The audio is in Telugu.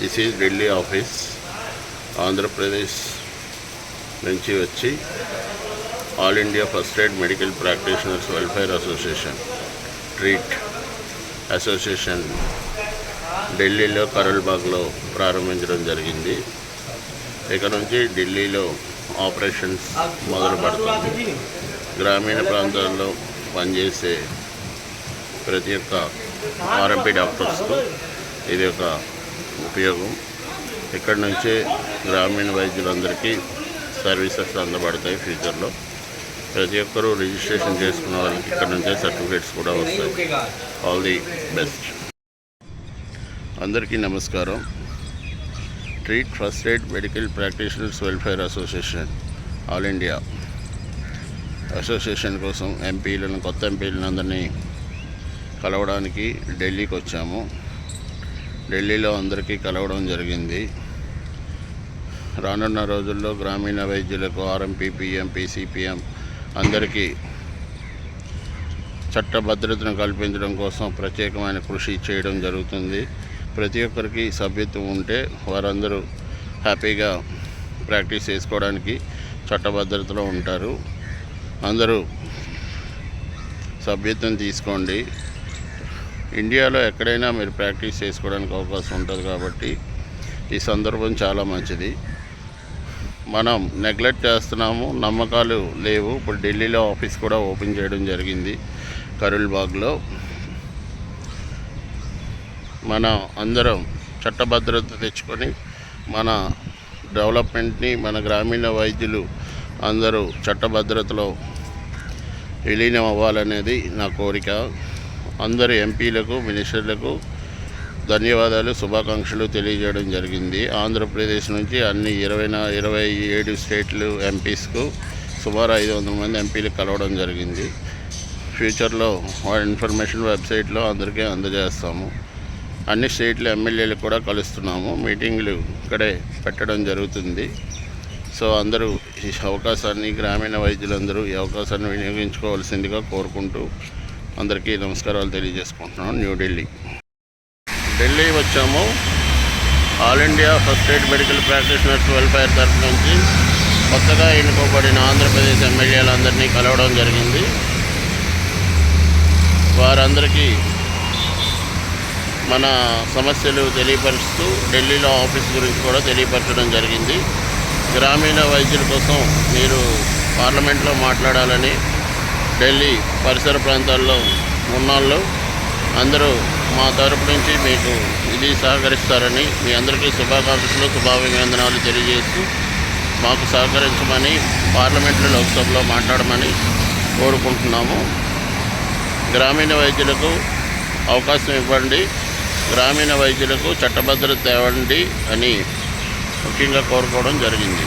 This is Delhi office Andhra Pradesh నుంచి వచ్చి all India first aid medical practitioners welfare association treat association ఢిల్లీలో కరల్బాగ్లో ప్రారంభించడం జరిగింది. ఇక నుంచి ఢిల్లీలో ఆపరేషన్స్ మొదలు పెడుతుంది గ్రామీణ ప్రాంతాల్లో పనిచేసే ప్రతి ఒక్క ఆర్ఎంపీ డాక్టర్స్కు ఇది ఒక ఉపయోగం. ఇక్కడ నుంచే గ్రామీణ వైద్యులందరికీ సర్వీసెస్ అందబడతాయి ఫ్యూచర్లో. ప్రతి ఒక్కరూ రిజిస్ట్రేషన్ చేసుకున్న వాళ్ళకి ఇక్కడ నుంచే సర్టిఫికేట్స్ కూడా వస్తాయి. ఆల్ ది బెస్ట్ అందరికీ నమస్కారం. Treat first aid medical practitioners welfare association all India. Association కోసం ఎంపీలను కొత్త ఎంపీలను అందరినీ కలవడానికి ఢిల్లీకి వచ్చాము. ఢిల్లీలో అందరికీ కలవడం జరిగింది. రానున్న రోజుల్లో గ్రామీణ వైద్యులకు ఆర్ఎంపీ పీసీపీఎం సిపిఎం అందరికీ చట్టభద్రతను కల్పించడం కోసం ప్రత్యేకమైన కృషి చేయడం జరుగుతుంది. ప్రతి ఒక్కరికి సభ్యత్వం ఉంటే వారందరూ హ్యాపీగా ప్రాక్టీస్ చేసుకోవడానికి చట్టభద్రతలో ఉంటారు. అందరూ సభ్యత్వం తీసుకోండి. ఇండియాలో ఎక్కడైనా మీరు ప్రాక్టీస్ చేసుకోవడానికి అవకాశం ఉంటుంది కాబట్టి ఈ సందర్భం చాలా మంచిది. మనం నెగ్లెక్ట్ చేస్తున్నాము నమ్మకాలు లేవు. ఇప్పుడు ఢిల్లీలో ఆఫీస్ కూడా ఓపెన్ చేయడం జరిగింది కరుల్బాగ్లో మన అందరం చట్టభద్రత తెచ్చుకొని మన డెవలప్మెంట్ని మన గ్రామీణ వైద్యులు అందరూ చట్టభద్రతలో విలీనం అవ్వాలనేది నా కోరిక. అందరు ఎంపీలకు మినిస్టర్లకు ధన్యవాదాలు శుభాకాంక్షలు తెలియజేయడం జరిగింది. ఆంధ్రప్రదేశ్ నుంచి అన్ని ఇరవై ఇరవై ఏడు స్టేట్లు ఎంపీస్కు సుమారు ఐదు వందల మంది ఎంపీలు కలవడం జరిగింది. ఫ్యూచర్లో వారి ఇన్ఫర్మేషన్ వెబ్సైట్లో అందరికీ అందజేస్తాము. అన్ని స్టేట్ల ఎమ్మెల్యేలు కూడా కలుస్తున్నాము. మీటింగ్లు ఇక్కడే పెట్టడం జరుగుతుంది. సో అందరూ ఈ అవకాశాన్ని గ్రామీణ వైద్యులందరూ ఈ అవకాశాన్ని వినియోగించుకోవాల్సిందిగా కోరుకుంటూ అందరికీ నమస్కారాలు తెలియజేసుకుంటున్నాను న్యూఢిల్లీ ఢిల్లీ వచ్చాము. All India first aid medical practitioners welfare తరఫు నుంచి కొత్తగా ఎన్నుకోబడిన ఆంధ్రప్రదేశ్ ఎమ్మెల్యేలందరినీ కలవడం జరిగింది. వారందరికీ మన సమస్యలు తెలియపరుస్తూ ఢిల్లీలో ఆఫీస్ గురించి కూడా తెలియపరచడం జరిగింది. గ్రామీణ వైద్యుల కోసం మీరు పార్లమెంట్లో మాట్లాడాలని ఢిల్లీ పరిసర ప్రాంతాల్లో ఉన్నాళ్ళు అందరూ మా తరపు నుంచి మీకు ఇది సహకరిస్తారని మీ అందరికీ శుభాకాంక్షలు శుభాభివందనాలు తెలియజేస్తూ మాకు సహకరించమని పార్లమెంట్లో లోక్సభలో మాట్లాడమని కోరుకుంటున్నాము. గ్రామీణ వైద్యులకు అవకాశం ఇవ్వండి. గ్రామీణ వైద్యులకు చట్టభద్రత తేవండి అని ముఖ్యంగా కోరుకోవడం జరిగింది.